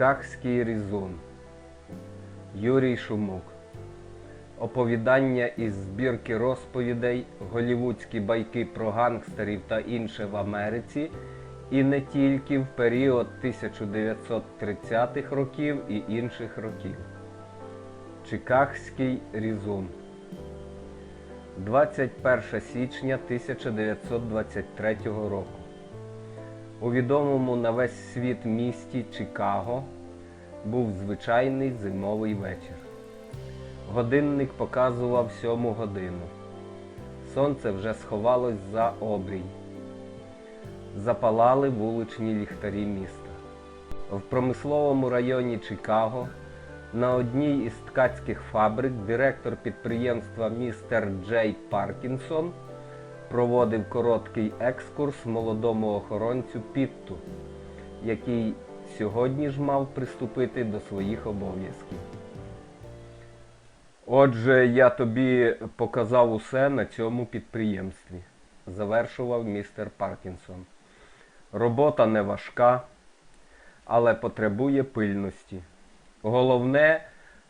Чикагський різун Юрій Шумук Оповідання із збірки розповідей Голівудські байки про гангстерів та інше в Америці і не тільки в період 1930-х років і інших років. Чикагський різун 21 січня 1923 року. У відомому на весь світ місті Чикаго був звичайний зимовий вечір. Годинник показував сьому годину. Сонце вже сховалось за обрій. Запалали вуличні ліхтарі міста. В промисловому районі Чикаго на одній із ткацьких фабрик директор підприємства містер Джей Паркінсон проводив короткий екскурс молодому охоронцю Пітту, який сьогодні ж мав приступити до своїх обов'язків. Отже, я тобі показав усе на цьому підприємстві, завершував містер Паркінсон. Робота не важка, але потребує пильності. Головне,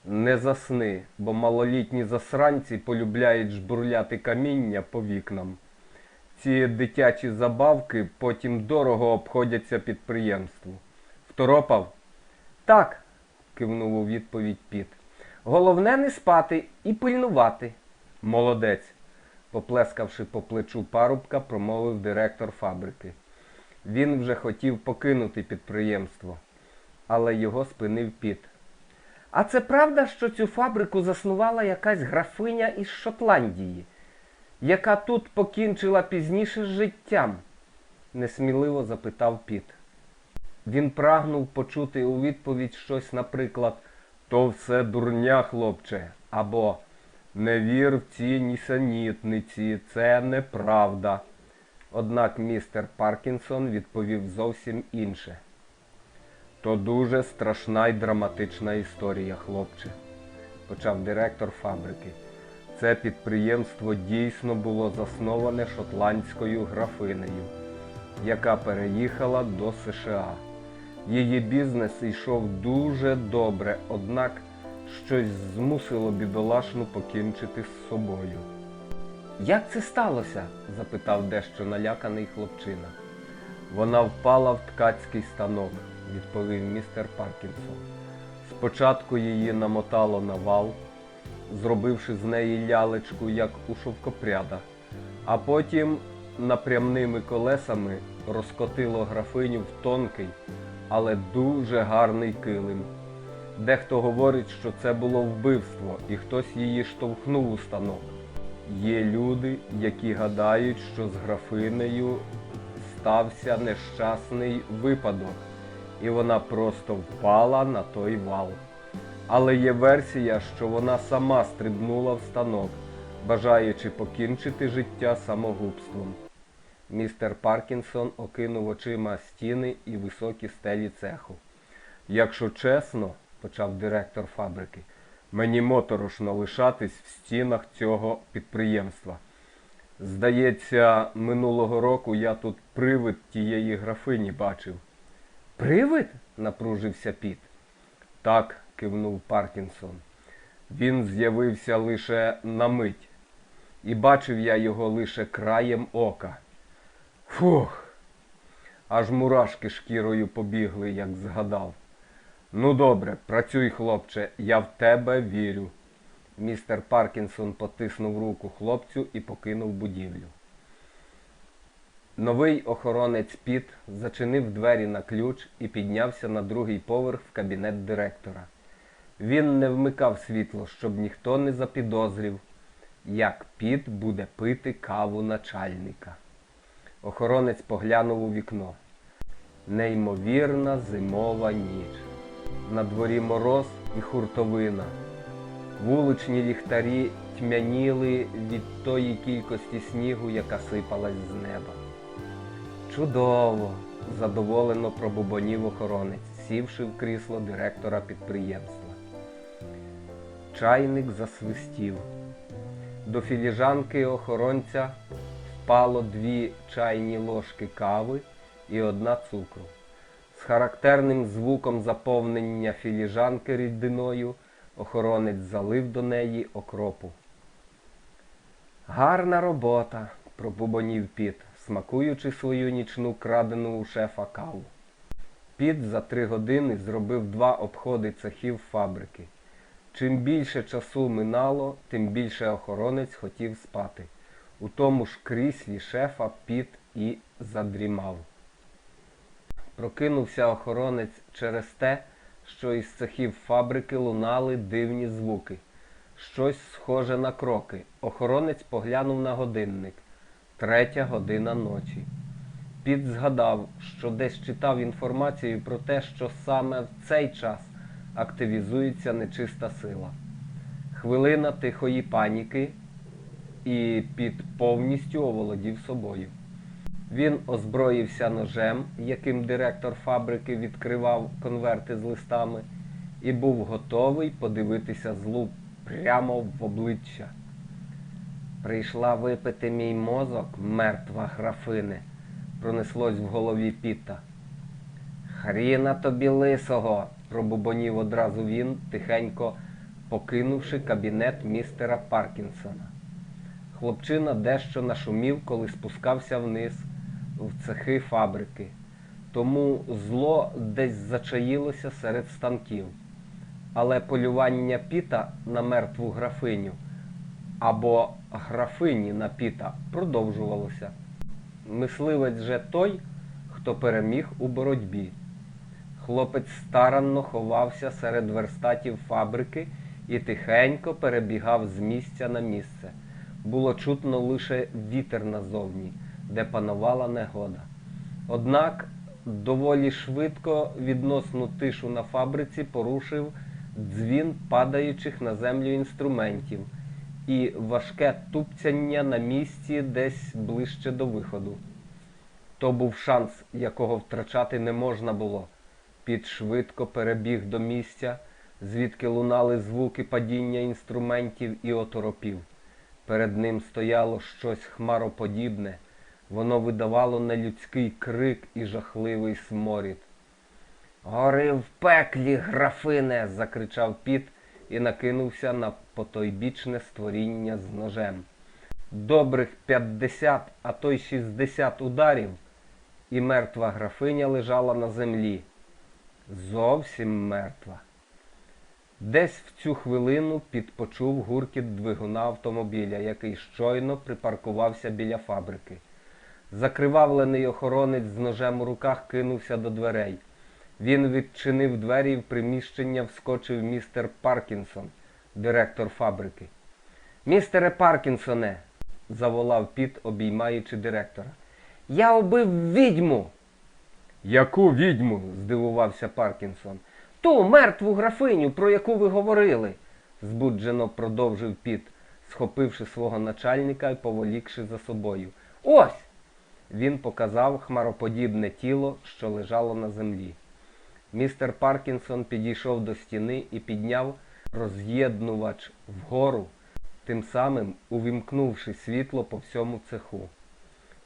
не засни, бо малолітні засранці полюбляють жбурляти каміння по вікнам. Ці дитячі забавки потім дорого обходяться підприємству. Второпав? Так, кивнув у відповідь Піт. Головне не спати і пильнувати. Молодець, поплескавши по плечу парубка, промовив директор фабрики. Він вже хотів покинути підприємство, але його спинив Піт. А це правда, що цю фабрику заснувала якась графиня із Шотландії, яка тут покінчила пізніше з життям? несміливо запитав Піт. Він прагнув почути у відповідь щось, наприклад, то все дурня, хлопче, або не вір в ці нісенітниці, це неправда. Однак містер Паркінсон відповів зовсім інше. То дуже страшна й драматична історія, хлопче, почав директор фабрики. Це підприємство дійсно було засноване шотландською графинею, яка переїхала до США. Її бізнес йшов дуже добре, однак щось змусило бідолашну покінчити з собою. Як це сталося? запитав дещо наляканий хлопчина. Вона впала в ткацький станок, відповів містер Паркінсон. Спочатку її намотало на вал, зробивши з неї лялечку, як у шовкопряда, а потім напрямними колесами розкотило графиню в тонкий, але дуже гарний килим. Дехто говорить, що це було вбивство, і хтось її штовхнув у станок. Є люди, які гадають, що з графинею стався нещасний випадок, і вона просто впала на той вал. Але є версія, що вона сама стрибнула в станок, бажаючи покінчити життя самогубством. Містер Паркінсон окинув очима стіни і високі стелі цеху. Якщо чесно, почав директор фабрики, мені моторошно лишатись в стінах цього підприємства. Здається, минулого року я тут привид тієї графині бачив. Привид? напружився Піт. Так, кивнув Паркінсон. Він з'явився лише на мить, і бачив я його лише краєм ока. Фух. Аж мурашки шкірою побігли, як згадав. Ну добре, працюй, хлопче, я в тебе вірю. Містер Паркінсон потиснув руку хлопцю і покинув будівлю. Новий охоронець Піт зачинив двері на ключ і піднявся на другий поверх в кабінет директора. Він не вмикав світло, щоб ніхто не запідозрив, як Піт буде пити каву начальника. Охоронець поглянув у вікно. Неймовірна зимова ніч. На дворі мороз і хуртовина. Вуличні ліхтарі тьмяніли від тої кількості снігу, яка сипалась з неба. Чудово! задоволено пробубонів охоронець, сівши в крісло директора підприємства. Чайник засвистів. До філіжанки охоронця впало дві чайні ложки кави і одна цукру. З характерним звуком заповнення філіжанки рідиною охоронець залив до неї окропу. Гарна робота, пробубонів піт, смакуючи свою нічну крадену у шефа каву. Піт за три години зробив два обходи цехів фабрики. Чим більше часу минало, тим більше охоронець хотів спати. У тому ж кріслі шефа Піт і задрімав. Прокинувся охоронець через те, що із цехів фабрики лунали дивні звуки. Щось схоже на кроки. Охоронець поглянув на годинник. Третя година ночі. Піт згадав, що десь читав інформацію про те, що саме в цей час активізується нечиста сила. Хвилина тихої паніки, і Піт повністю оволодів собою. Він озброївся ножем, яким директор фабрики відкривав конверти з листами, і був готовий подивитися злу прямо в обличчя. Прийшла випити мій мозок, мертва графине, пронеслось в голові Піта. Хріна тобі лисого, пробубонів одразу він, тихенько покинувши кабінет містера Паркінсона. Хлопчина дещо нашумів, коли спускався вниз в цехи фабрики. Тому зло десь зачаїлося серед станків. Але полювання Піта на мертву графиню або графині на Піта продовжувалося. Мисливець же той, хто переміг у боротьбі. Хлопець старанно ховався серед верстатів фабрики і тихенько перебігав з місця на місце. Було чутно лише вітер назовні, де панувала негода. Однак доволі швидко відносну тишу на фабриці порушив дзвін падаючих на землю інструментів і важке тупцяння на місці десь ближче до виходу. То був шанс, якого втрачати не можна було. Піт швидко перебіг до місця, звідки лунали звуки падіння інструментів і оторопів. Перед ним стояло щось хмароподібне, воно видавало нелюдський крик і жахливий сморід. Гори в пеклі, графине. закричав Піт і накинувся на потойбічне створіння з ножем. Добрих п'ятдесят, а то й шістдесят ударів, і мертва графиня лежала на землі. Зовсім мертва. Десь в цю хвилину підпочув гуркіт двигуна автомобіля, який щойно припаркувався біля фабрики. Закривавлений охоронець з ножем у руках кинувся до дверей. Він відчинив двері і в приміщення вскочив містер Паркінсон, директор фабрики. Містере Паркінсоне, заволав Піт, обіймаючи директора. Я убив відьму. Яку відьму? здивувався Паркінсон. Ту мертву графиню, про яку ви говорили, збуджено продовжив Піт, схопивши свого начальника і поволікши за собою. Ось! Він показав хмароподібне тіло, що лежало на землі. Містер Паркінсон підійшов до стіни і підняв роз'єднувач вгору, тим самим увімкнувши світло по всьому цеху.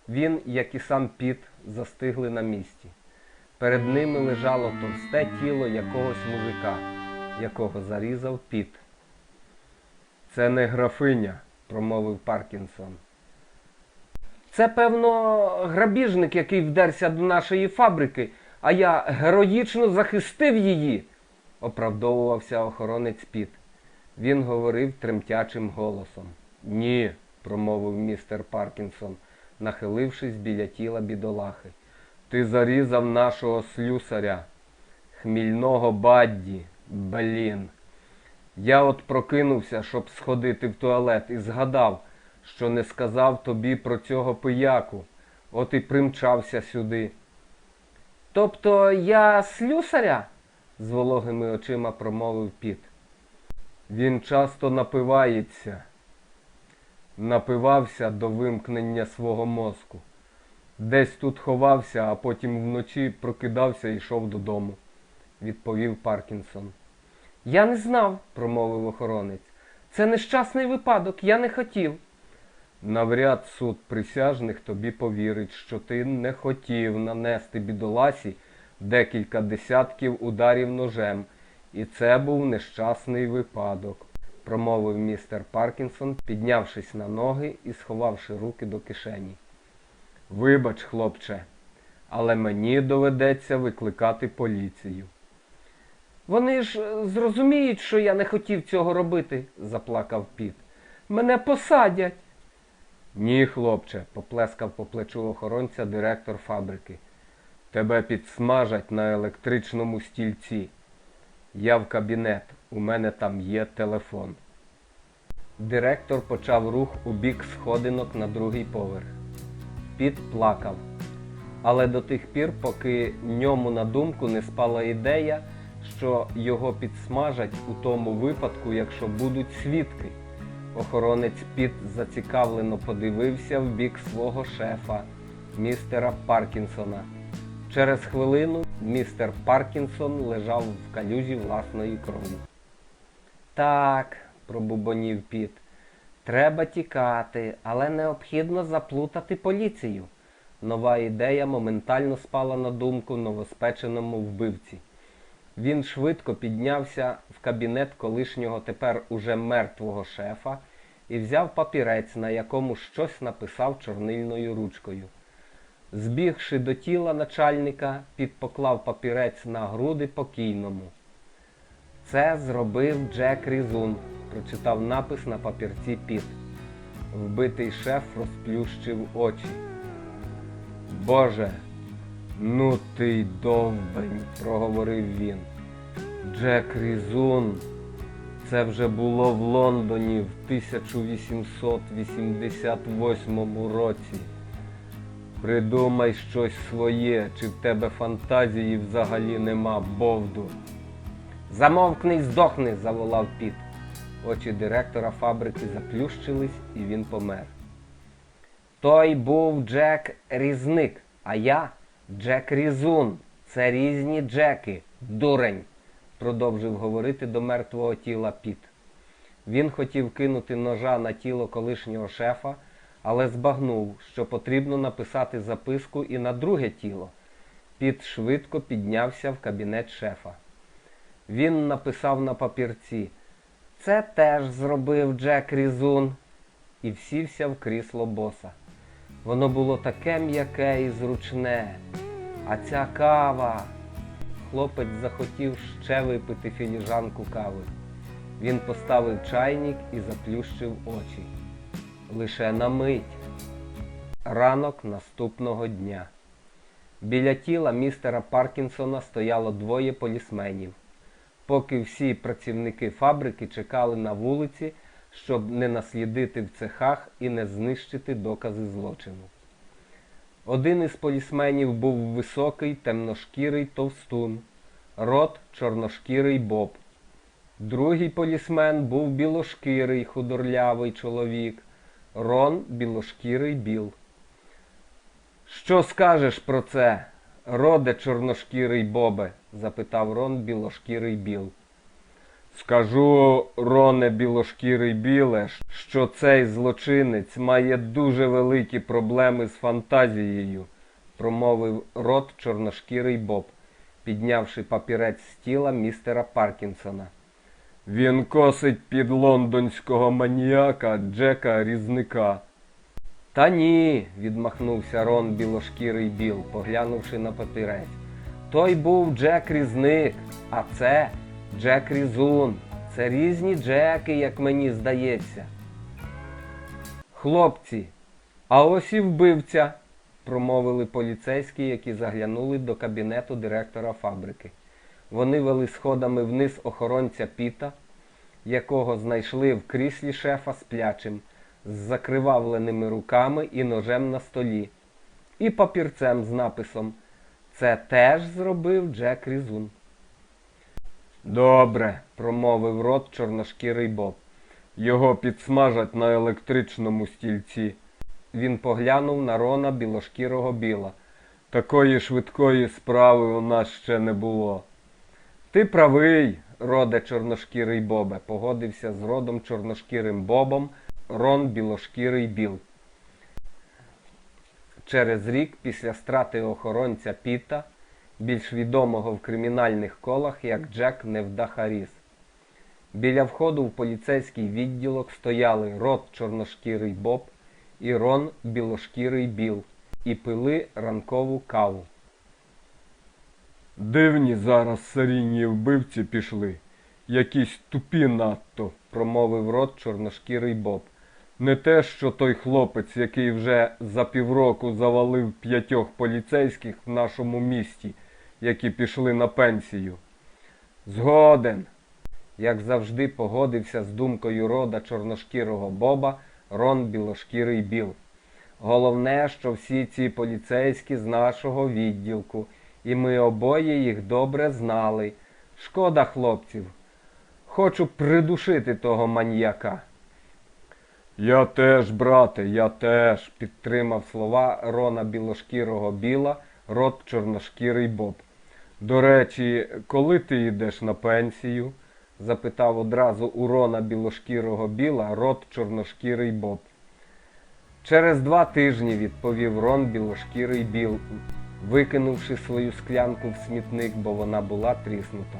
Він, як і сам Піт, застигли на місці. Перед ними лежало товсте тіло якогось мужика, якого зарізав Піт. Це не графиня, промовив Паркінсон. Це, певно, грабіжник, який вдерся до нашої фабрики, а я героїчно захистив її, оправдовувався охоронець Піт. Він говорив тремтячим голосом. Ні, промовив містер Паркінсон, нахилившись біля тіла бідолахи. Ти зарізав нашого слюсаря, хмільного бадді, блін. Я от прокинувся, щоб сходити в туалет, і згадав, що не сказав тобі про цього пияку, от і примчався сюди. Тобто я слюсаря? з вологими очима промовив Піт. Він часто напивається, напивався до вимкнення свого мозку. Десь тут ховався, а потім вночі прокидався і йшов додому, відповів Паркінсон. Я не знав, промовив охоронець. Це нещасний випадок, я не хотів. Навряд суд присяжних тобі повірить, що ти не хотів нанести бідоласі декілька десятків ударів ножем, і це був нещасний випадок, промовив містер Паркінсон, піднявшись на ноги і сховавши руки до кишені. Вибач, хлопче, але мені доведеться викликати поліцію. Вони ж е, зрозуміють, що я не хотів цього робити, заплакав Піт. Мене посадять. Ні, хлопче, поплескав по плечу охоронця директор фабрики. Тебе підсмажать на електричному стільці. Я в кабінет, у мене там є телефон. Директор почав рух у бік сходинок на другий поверх. Піт плакав. Але до тих пір, поки ньому на думку не спала ідея, що його підсмажать у тому випадку, якщо будуть свідки. Охоронець Піт зацікавлено подивився в бік свого шефа, містера Паркінсона. Через хвилину містер Паркінсон лежав в калюжі власної крові. Так, пробубонів Піт, треба тікати, але необхідно заплутати поліцію. Нова ідея моментально спала на думку новоспеченому вбивці. Він швидко піднявся в кабінет колишнього тепер уже мертвого шефа і взяв папірець, на якому щось написав чорнильною ручкою. Збігши до тіла начальника, підпоклав папірець на груди покійному. Це зробив Джек Різун, прочитав напис на папірці Піт. Вбитий шеф розплющив очі. Боже, ну ти й довбень, проговорив він. Джек Різун. Це вже було в Лондоні в 1888 році. Придумай щось своє, чи в тебе фантазії взагалі нема, Бовду. Замовкни й здохни, заволав Піт. Очі директора фабрики заплющились, і він помер. Той був Джек Різник, а я Джек Різун. Це різні Джеки, дурень, продовжив говорити до мертвого тіла Піт. Він хотів кинути ножа на тіло колишнього шефа, але збагнув, що потрібно написати записку і на друге тіло. Піт швидко піднявся в кабінет шефа. Він написав на папірці Це теж зробив Джек Різун і всівся в крісло боса. Воно було таке м'яке і зручне. А ця кава. Хлопець захотів ще випити філіжанку кави. Він поставив чайник і заплющив очі. Лише на мить. Ранок наступного дня. Біля тіла містера Паркінсона стояло двоє полісменів. Поки всі працівники фабрики чекали на вулиці, щоб не наслідити в цехах і не знищити докази злочину. Один із полісменів був високий, темношкірий товстун, рот чорношкірий Боб. Другий полісмен був білошкірий, худорлявий чоловік, Рон білошкірий Біл. Що скажеш про це, роде чорношкірий Бобе? запитав Рон білошкірий Біл. Скажу, Роне білошкірий біле, що цей злочинець має дуже великі проблеми з фантазією, промовив рот чорношкірий Боб, піднявши папірець з тіла містера Паркінсона. Він косить під лондонського маніяка Джека Різника. Та ні, відмахнувся Рон білошкірий біл, поглянувши на папірець. Той був Джек Різник, а це Джек Різун. Це різні Джеки, як мені здається. Хлопці, а ось і вбивця, промовили поліцейські, які заглянули до кабінету директора фабрики. Вони вели сходами вниз охоронця Піта, якого знайшли в кріслі шефа сплячим, з закривавленими руками і ножем на столі, і папірцем з написом Це теж зробив Джек Різун. Добре, промовив рот чорношкірий Боб. Його підсмажать на електричному стільці. Він поглянув на Рона білошкірого біла. Такої швидкої справи у нас ще не було. Ти правий, роде чорношкірий Бобе, погодився з родом чорношкірим Бобом Рон білошкірий біл. Через рік після страти охоронця Піта більш відомого в кримінальних колах як Джек Невдахаріс. Біля входу в поліцейський відділок стояли Рот Чорношкірий Боб і Рон Білошкірий Біл і пили ранкову каву. Дивні зараз серійні вбивці пішли. Якісь тупі надто, промовив рот чорношкірий Боб. Не те, що той хлопець, який вже за півроку завалив п'ятьох поліцейських в нашому місті, які пішли на пенсію. Згоден. Як завжди погодився з думкою рода чорношкірого Боба Рон Білошкірий Біл. Головне, що всі ці поліцейські з нашого відділку, і ми обоє їх добре знали. Шкода хлопців. Хочу придушити того маньяка. Я теж, брате, я теж, підтримав слова Рона Білошкірого Біла, рот чорношкірий Боб. До речі, коли ти йдеш на пенсію? запитав одразу у Рона Білошкірого Біла рот чорношкірий Боб. Через два тижні, відповів Рон Білошкірий Біл, викинувши свою склянку в смітник, бо вона була тріснута.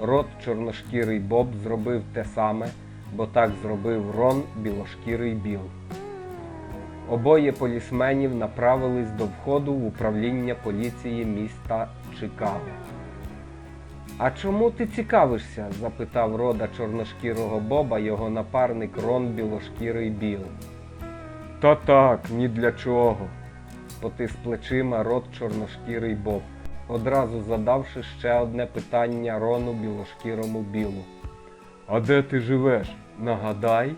Рот чорношкірий Боб зробив те саме, бо так зробив Рон Білошкірий Біл. Обоє полісменів направились до входу в управління поліції міста Чикаго. А чому ти цікавишся? запитав рода чорношкірого Боба його напарник Рон Білошкірий Біл. Та так, ні для чого. Потис плечима рот чорношкірий Боб, одразу задавши ще одне питання Рону Білошкірому Білу. А де ти живеш? Нагадай.